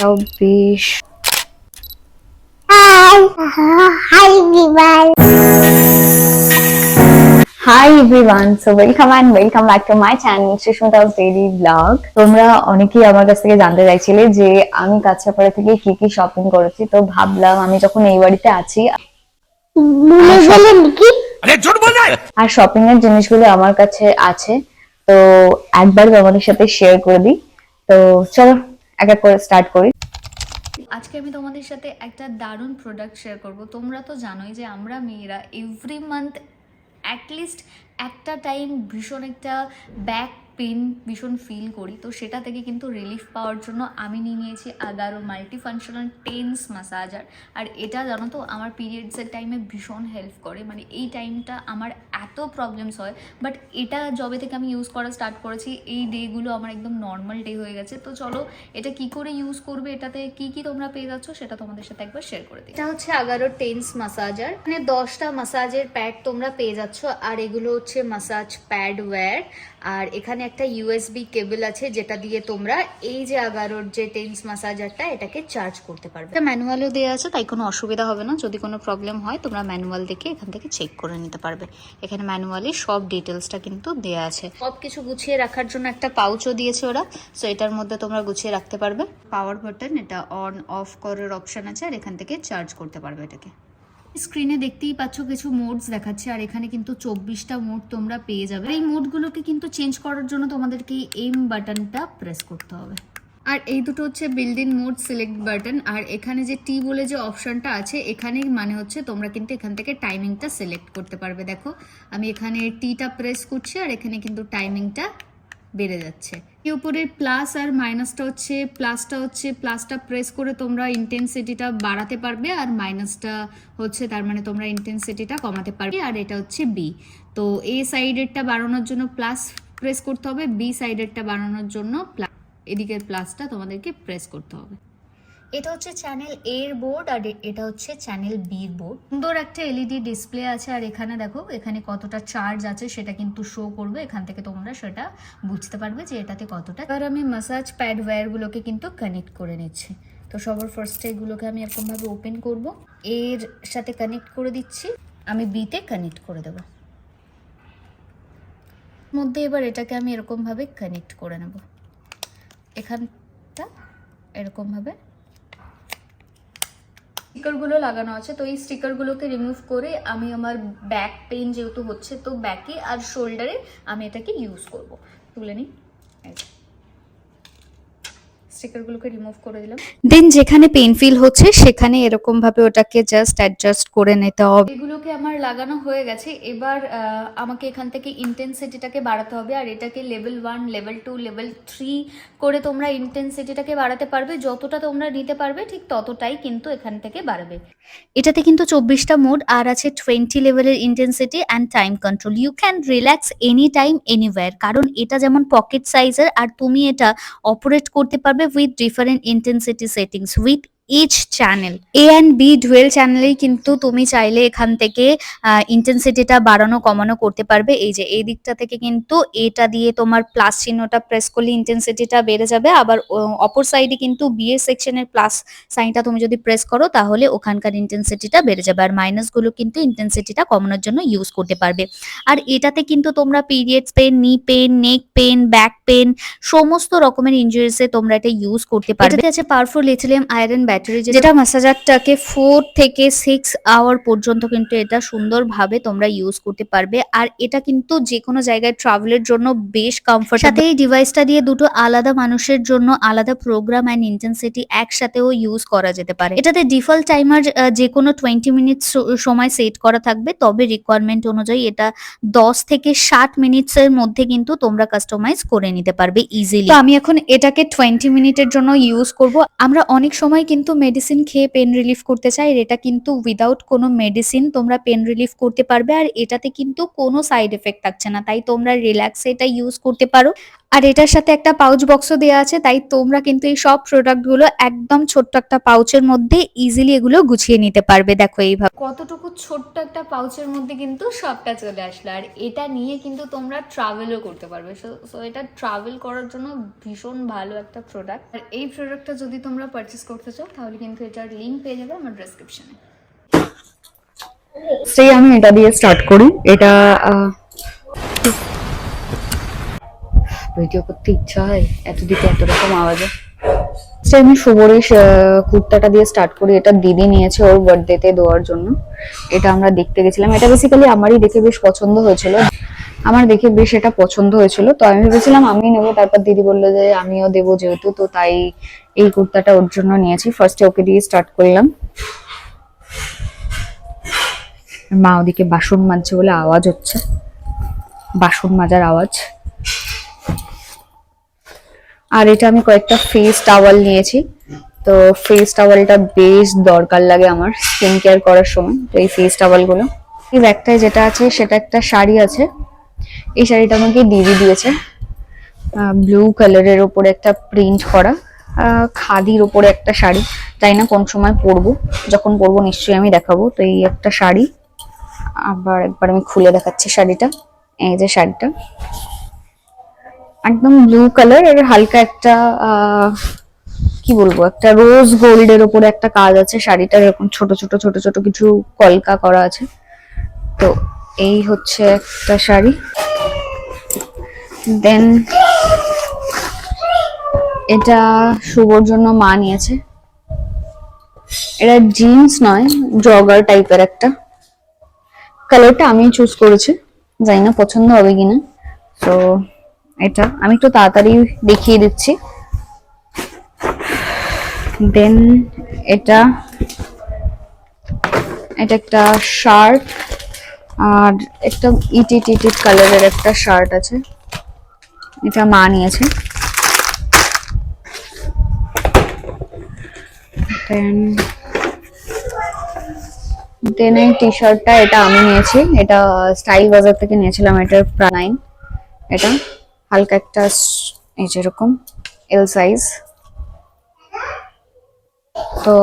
চব্বিশ hi everyone so welcome and welcome back to my channel Susmita's daily blog তোমরা অনেকেই আমার কাছ থেকে জানতে চাইছিলে যে আমি কাছাপাড়া থেকে কি কি শপিং করেছি। তো ভাবলাম আমি যখন এই বাড়িতে আছি আর শপিং এর জিনিসগুলো আমার কাছে আছে। তো একবার তোমাদের সাথে শেয়ার করে দিই। তো চলো এক করে স্টার্ট করি। আজকে আমি তোমাদের সাথে একটা দারুণ প্রোডাক্ট শেয়ার করব। তোমরা তো জানোই যে আমরা মেয়েরা এভরি মান্থ অ্যাটলিস্ট একটা টাইম ভীষণ একটা ব্যাক পেন ভীষণ ফিল করি। তো সেটা থেকে কিন্তু রিলিফ পাওয়ার জন্য আমি নিয়ে নিয়েছি Agaro multi functional TENS massager আর এটা জানো তো, আমার পিরিয়ডসের টাইমে ভীষণ হেল্প করে। মানে এই টাইমটা আমার এত প্রবলেমস হয়। বাট এটা যবে থেকে আমি ইউজ করা স্টার্ট করেছি। এই ডেগুলো আমার একদম নর্মাল ডে হয়ে গেছে। তো চলো, এটা কি করে ইউজ করবে? এটাতে কি কি তোমরা পেয়ে যাচ্ছ? সেটা তোমাদের সাথে একবার শেয়ার করে দিই। এটা হচ্ছে এগারো টেন্স মাসাজার মানে দশটা মাসাজের প্যাড তোমরা পেয়ে যাচ্ছ। আর এগুলো হচ্ছে মাসাজ প্যাড ওয়্যার আর এখানে একটা ইউএসবি কেবল আছে যেটা দিয়ে তোমরা এই যে এগারোর যে টেন্স মাসাজারটা এটাকে চার্জ করতে পারবে। এটা ম্যানুয়ালও দেওয়া আছে তাই কোনো অসুবিধা হবে না। যদি কোনো প্রবলেম হয় তোমরা ম্যানুয়াল দেখে এখান থেকে চেক করে নিতে পারবে। এখানে ম্যানুয়ালি সব ডিটেলসটা কিন্তু দেওয়া আছে। সব কিছু গুছিয়ে রাখার জন্য একটা পাউচও দিয়েছে ওরা। সো এটার মধ্যে তোমরা গুছিয়ে রাখতে পারবে। পাওয়ার বাটন এটা অন অফ করার অপশন আছে আর এখান থেকে চার্জ করতে পারবে এটাকে। স্ক্রিনে দেখতেই পাচ্ছ কিছু মোডস দেখাচ্ছে, আর এখানে কিন্তু চব্বিশটা মোড তোমরা পেয়ে যাবে। এই মোডগুলোকে কিন্তু চেঞ্জ করার জন্য তোমাদেরকে এই এম বাটনটা প্রেস করতে হবে। আর এই দুটো হচ্ছে বিল্ডিং মোড সিলেক্ট বাটন আর এখানে যে টি বলে যে অপশনটা আছে, এখানেই মানে হচ্ছে তোমরা কিন্তু এখান থেকে টাইমিংটা সিলেক্ট করতে পারবে। দেখো, আমি এখানে টিটা প্রেস করছি, আর এখানে কিন্তু টাইমিংটা বেড়ে যাচ্ছে। এই উপরের প্লাস আর মাইনাসটা হচ্ছে, প্লাসটা হচ্ছে, প্লাসটা প্রেস করে তোমরা ইন্টেন্সিটিটা বাড়াতে পারবে আর মাইনাসটা হচ্ছে তার মানে তোমরা ইন্টেন্সিটিটা কমাতে পারবে আর এটা হচ্ছে বি তো এ সাইডেরটা বাড়ানোর জন্য প্লাস প্রেস করতে হবে বি সাইডেরটা বাড়ানোর জন্য প্লাস এদিকের প্লাসটা তোমাদেরকে প্রেস করতে হবে। এটা হচ্ছে চ্যানেল এ এর বোর্ড আর এটা হচ্ছে চ্যানেল বির বোর্ড সুন্দর একটা এলইডি ডিসপ্লে আছে আর এখানে দেখো, এখানে কতটা চার্জ আছে সেটা কিন্তু শো করবে। এখান থেকে তোমরা সেটা বুঝতে পারবে যে এটাতে কতটা। এবার আমি মাসাজ প্যাড ওয়্যারগুলোকে কিন্তু কানেক্ট করে নিচ্ছি। তো সবার ফার্স্টে এগুলোকে আমি এরকমভাবে ওপেন করব। এর সাথে কানেক্ট করে দিচ্ছি। আমি বিতে কানেক্ট করে দেবো। মধ্যে এবার এটাকে আমি এরকমভাবে কানেক্ট করে নেব। এখানটা এরকমভাবে স্টিকারগুলো লাগানো আছে, তো এই স্টিকারগুলোকে রিমুভ করে আমি আমার ব্যাক পেন যেহেতু হচ্ছে, তো ব্যাকে আর শোল্ডারে আমি এটাকে ইউজ করব। তুলে নিই। স্টিকারগুলোকে রিমুভ করে দিলাম। দেন যেখানে পেন ফিল হচ্ছে সেখানে এরকম ভাবে ওটাকে জাস্ট অ্যাডজাস্ট করে নিতে হবে। এগুলোকে আমার লাগানো হয়ে গেছে। এবার আমাকে এখান থেকে ইন্টেন্সিটিটাকে বাড়াতে হবে। আর এটাকে level one level two level three করে তোমরা ইন্টেন্সিটিটাকে বাড়াতে পারবে। যতটা তোমরা নিতে পারবে ঠিক ততটাই কিন্তু এখান থেকে বাড়বে। এটাতে কিন্তু চব্বিশটা মোড আর আছে টোয়েন্টি লেভেলের intensity and time control you can relax any time anywhere কারণ এটা যেমন পকেট সাইজের আর তুমি এটা অপারেট করতে পারবে with different intensity settings with each channel A and B dual চ্যানেলেই কিন্তু তুমি চাইলে এখান থেকে ইন্টেন্সিটিটা বাড়ানো, কমানো করতে পারবে। এই যে, এই দিকটা থেকে কিন্তু এটা দিয়ে তোমার প্লাস চিহ্নটা প্রেস করলে ইন্টেন্সিটিটা বেড়ে যাবে। আবার অপর সাইডে কিন্তু বিএ সেকশনের প্লাস সাইনটা তুমি যদি প্রেস করো, তাহলে ওখানকার ইন্টেন্সিটিটা বেড়ে যাবে। আর মাইনাসগুলো কিন্তু ইন্টেন্সিটিটা কমানোর জন্য ইউজ করতে পারবে। আর এটাতে কিন্তু তোমরা periods pain knee pain neck pain back pain সমস্ত রকমের ইনজুরিসে তোমরা এটা ইউজ করতে পারবে। এটাতে আছে পাওয়ারফুল লিথিয়াম আয়রন ব্যাটারি যেটা মাসাজারটাকে ফোর থেকে সিক্স আওয়ার পর্যন্ত কিন্তু এটা সুন্দরভাবে তোমরা ইউজ করতে পারবে। আর এটা কিন্তু যে কোনো জায়গায় ট্রাভেলের জন্য বেশ কমফর্ট সাথে এই ডিভাইসটা দিয়ে দুটো আলাদা মানুষের জন্য আলাদা প্রোগ্রাম অ্যান্ড ইন্টেন্সিটি একসাথেও ইউজ করা যেতে পারে। এটাতে ডিফল্ট টাইমার যে কোনো টোয়েন্টি মিনিট সময় সেট করা থাকবে। তবে রিকোয়ারমেন্ট অনুযায়ী এটা দশ থেকে ষাট মিনিটস এর মধ্যে কিন্তু তোমরা কাস্টমাইজ করে নিতে পারবে ইজিলি তো আমি এখন এটাকে টোয়েন্টি মিনিটের জন্য ইউজ করব। আমরা অনেক সময় কিন্তু মেডিসিন খেয়ে পেন রিলিফ করতে চাই এটা কিন্তু উইদাউট কোনো মেডিসিন তোমরা পেন রিলিফ করতে পারবে, আর এটাতে কিন্তু কোনো সাইড এফেক্ট থাকছে না। তাই তোমরা রিল্যাক্স এটা ইউজ করতে পারো। আর এটার সাথে একটা পাউচ বক্সও দেওয়া আছে তাই তোমরা কিন্তু এই সব প্রোডাক্টগুলো একদম ছোট্ট একটা পাউচের মধ্যে ইজিলি এগুলো গুছিয়ে নিতে পারবে দেখো এইভাবে। কতটুকু ছোট্ট একটা পাউচের মধ্যে কিন্তু সবটা চলে আসলো আর এটা নিয়ে কিন্তু তোমরা ট্রাভেলও করতে পারবে। সো এটা ট্রাভেল করার জন্য ভীষণ ভালো একটা প্রোডাক্ট আর এই প্রোডাক্টটা যদি তোমরা পারচেস করতে চাও তাহলে কিন্তু এটার লিঙ্ক পেয়ে যাবে আমার ডেসক্রিপশনে সেই আমি এটা দিয়ে স্টার্ট করি। এটা ভিডিও করতে ইচ্ছা হয়? এত দিকে এত রকম আওয়াজে। সে আমি শুভর কুর্তাটা দিয়ে স্টার্ট করি। এটা দিদি নিয়েছে ওর বার্থডেতে দেওয়ার জন্য। এটা আমরা দেখতে গেছিলাম। এটা বেসিক্যালি আমারই দেখে বেশ পছন্দ হয়েছিল। আমার দেখে বেশ এটা পছন্দ হয়েছিল। তো আমি ভেবেছিলাম আমি নেব। তারপর দিদি বলল যে আমিও দেবো যেহেতু, তো তাই এই কুর্তাটা ওর জন্য নিয়েছি। ফার্স্টে ওকে দিয়ে স্টার্ট করলাম। মা ওদিকে বাসন মাজছে বলে আওয়াজ হচ্ছে। বাসন মাজার আওয়াজ। আর এটা আমি কয়েকটা ফেস টাওয়াল নিয়েছি। তো ফেস টাওয়ালটা বেশ দরকার লাগে আমার স্কিন কেয়ার করার সময়, তো এই ফেস টাওয়ালগুলো এই ব্যাগটায় যেটা আছে, সেটা একটা শাড়ি আছে। এই শাড়িটা আমাকে দিদি দিয়েছে। ব্লু কালারের ওপরে একটা প্রিন্ট করা। খাদির ওপরে একটা শাড়ি। তাই না কোন সময় পরবো। যখন পরবো নিশ্চয়ই আমি দেখাবো। তো এই একটা শাড়ি। আবার একবার আমি খুলে দেখাচ্ছি শাড়িটা। এই যে শাড়িটা। একদম ব্লু কালার আর হালকা একটা কি বলব, একটা রোজ গোল্ডের উপরে একটা কাজ আছে, শাড়িটা এরকম ছোট ছোট ছোট ছোট কিছু কলকা করা আছে। তো এই হচ্ছে একটা শাড়ি। দেন এটা শুভর জন্য মা নিয়েছে। এটা জিন্স নয় জগার টাইপের একটা। কালারটা আমি চুজ করেছি, জানি না পছন্দ হবে কিনা। তো এটা আমি একটু তাড়াতাড়ি দেখিয়ে দিচ্ছি। দেন এটা এটা একটা শার্ট, আর একটা ইটিট ইটিট কালারের একটা শার্ট আছে। এটা মা নিয়েছে। দেন দেন এই টি শার্টটা এটা আমি নিয়েছি। এটা স্টাইল বাজার থেকে নিয়েছিলাম, এটার নাইন। এটা হালকা একটা এই যেরকম এল সাইজ তো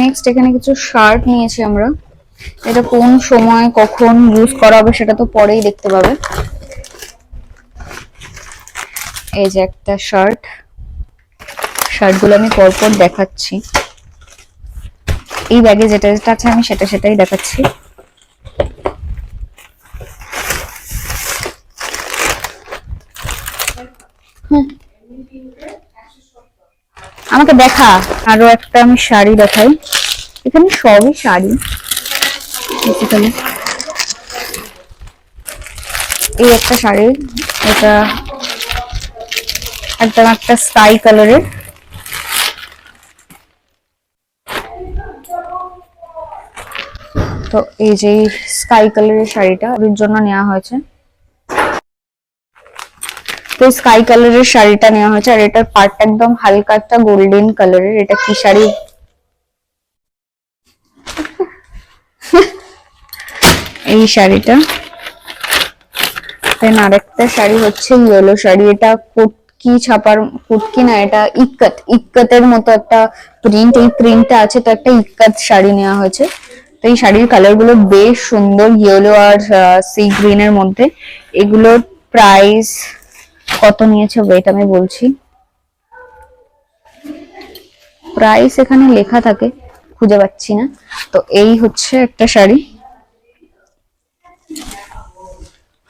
নেক্সট এখানে কিছু শার্ট নিয়েছি আমরা। এটা কোন সময় কখন ইউজ করা হবে সেটা তো পরেই দেখতে পাবে। এই যে একটা শার্ট শার্টগুলো আমি পরপর দেখাচ্ছি। এই ব্যাগে যেটা যেটা আছে আমি সেটা সেটাই দেখাচ্ছি। আমাকে দেখা। আরও একটা আমি শাড়ি দেখাই। এখানে সবই শাড়ি। এই একটা শাড়ি। এটা একদম একটা স্কাই কালারের। তো এই যে স্কাই কালারের শাড়িটা ওর জন্য নেওয়া হয়েছে। স্কাই কালারের শাড়িটা নেওয়া হয়েছে, আর এটার পার্টটা একদম হালকা একটা গোল্ডেন কালারের এটা কি শাড়ি? এই শাড়িটা। আরেকটা শাড়ি হচ্ছে ইয়েলো শাড়ি, এটা কুটকি ছাপার, কুটকি না, এটা ইক্কত, ইক্কতের মতো একটা প্রিন্ট এই প্রিন্টটা আছে, তো একটা ইক্কত শাড়ি নেওয়া হয়েছে। তো এই শাড়ির কালারগুলো বেশ সুন্দর ইয়েলো আর সি গ্রিন এর মধ্যে। এগুলোর প্রাইস কত নিয়েছে ওয়েট আমি বলছি। প্রাইস এখানে লেখা থাকে, খুঁজে পাচ্ছি না। তো এই হচ্ছে একটা শাড়ি।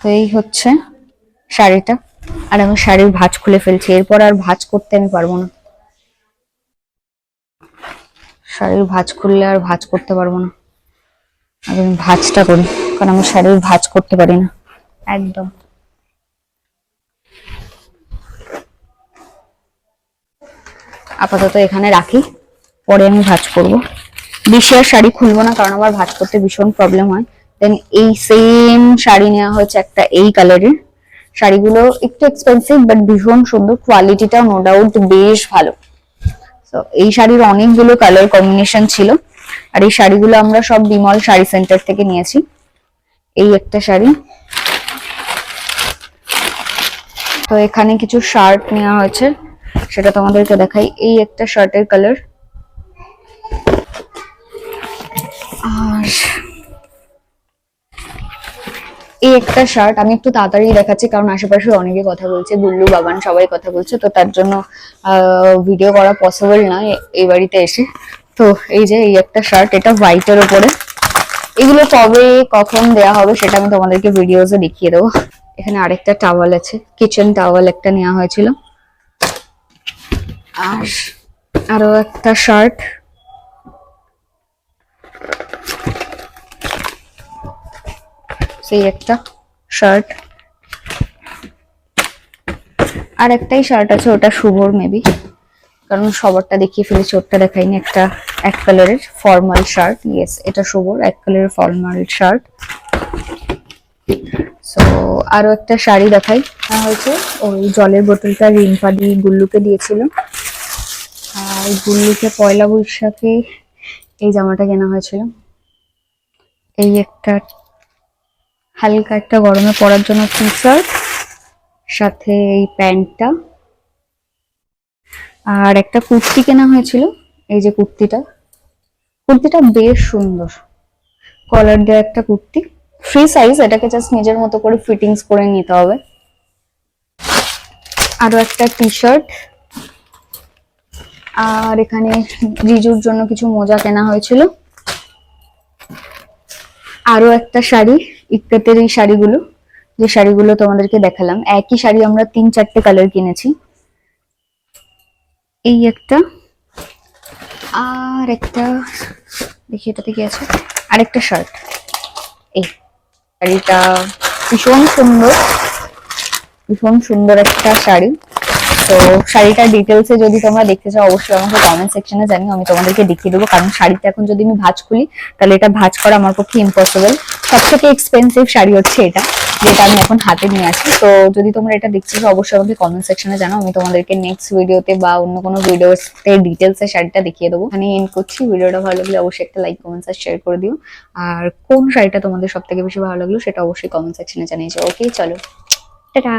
তো এই হচ্ছে শাড়িটা। আর আমি শাড়ির ভাঁজ খুলে ফেলছি, এরপর আর ভাঁজ করতে আমি পারব না। শাড়ির ভাঁজ খুললে আর ভাঁজ করতে পারব না। আমি ভাঁজটা করি, কারণ আমি শাড়ির ভাঁজ করতে পারি না। একদম। আপাতত এখানে রাখি। পরে আমি ভাঁজ করব। আর শাড়ি খুলবো না, কারণ আমার ভাঁজ করতে ভীষণ প্রবলেম হয়। দেন এই সেম শাড়ি নেওয়া হয়েছে একটা এই কালারের শাড়িগুলো একটু এক্সপেন্সিভ বাট ভীষণ সুন্দর। কোয়ালিটিটা নো ডাউট বেশ ভালো। তো এই শাড়ির অনেকগুলো কালার কম্বিনেশন ছিল। আর এই শাড়িগুলো আমরা সব বিমল শাড়ি সেন্টার থেকে নিয়েছি। এই একটা শাড়ি। তো এখানে কিছু শার্ট নেওয়া হয়েছে। সেটা তোমাদেরকে দেখাই। এই একটা শার্টের কালার আর এই একটা শার্ট আমি একটু তাড়াতাড়ি দেখাচ্ছি, কারণ আশেপাশে অনেকে কথা বলছে, গুল্লু বাবান সবাই কথা বলছে, তো তার জন্য ভিডিও করা পসিবল না এই বাড়িতে এসে। তো এই যে এই একটা শার্ট, এটা হোয়াইটের ওপরে এগুলো কবে, কখন দেয়া হবে সেটা আমি তোমাদেরকে ভিডিওসে দেখিয়ে দেবো। এখানে আরেকটা টাওয়াল আছে কিচেন টাওয়াল একটা নেওয়া হয়েছিল। আর আরও একটা শার্ট। সেই একটা শার্ট। আর একটাই শার্ট আছে, ওটা শুভর মেবি কারণ সবারটা দেখিয়ে ফেলেছি, ওরটা দেখাইনি, একটা এক কালারের ফর্মাল শার্ট। ইয়েস এটা শুভর, এক কালারের ফর্মাল শার্ট। সো আরও একটা শাড়ি দেখাই। হয়েছে ওই জলের বোতলটা রিম্পা দিয়ে গুল্লুকে দিয়েছিল। আর গুল্লুকে পয়লা বৈশাখে এই জামাটা কেনা হয়েছিল। এই একটা হালকা একটা গরমে পরার জন্য টি শার্ট সাথে এই প্যান্টটা। আর একটা কুর্তি কেনা হয়েছিল, এই যে কুর্তিটা। কুর্তিটা বেশ সুন্দর। কলার দেওয়া একটা কুর্তি। ফ্রি সাইজ এটাকে জাস্ট নিজের মতো করে ফিটিংস করে নিতে হবে। আরও একটা টি শার্ট আর এখানে রিজুর জন্য কিছু মোজা কেনা হয়েছিল। আরও একটা শাড়ি ইক্কাতের এই শাড়িগুলো, যে শাড়িগুলো তোমাদেরকে দেখালাম। একই শাড়ি আমরা তিন, চারটে কালার কিনেছি। এই একটা, আর একটা, দেখি এটা থেকে আছে। আর একটা শার্ট এই শাড়িটা ভীষণ সুন্দর ভীষণ সুন্দর একটা শাড়ি। তো শাড়িটার ডিটেলসে যদি তোমরা দেখতে চাও, অবশ্যই আমাকে কমেন্ট সেকশনে জানিও, আমি তোমাদেরকে দেখিয়ে দেবো। কারণ শাড়িটা এখন যদি আমি ভাঁজ খুলি, তাহলে এটা ভাঁজ করা আমার পক্ষে ইম্পসিবল সব থেকে এক্সপেন্সিভ শাড়ি হচ্ছে এটা, যেটা আমি এখন হাতে নিয়ে আছি। তো যদি তোমরা এটা চাও, অবশ্যই আমাকে কমেন্ট সেকশনে জানাও, আমি তোমাদেরকে নেক্সট ভিডিওতে বা অন্য কোনো ভিডিওতে ডিটেলসে শাড়িটা দেখিয়ে দেবো। আমি এন্ড করছি, ভিডিওটা ভালো লাগলে অবশ্যই একটা লাইক কমেন্টস আর শেয়ার করে দিও। আর কোন শাড়িটা তোমাদের সব থেকে বেশি ভালো লাগল, সেটা অবশ্যই কমেন্ট সেকশনে জানিয়ে যাও ওকে চলো। টাটা।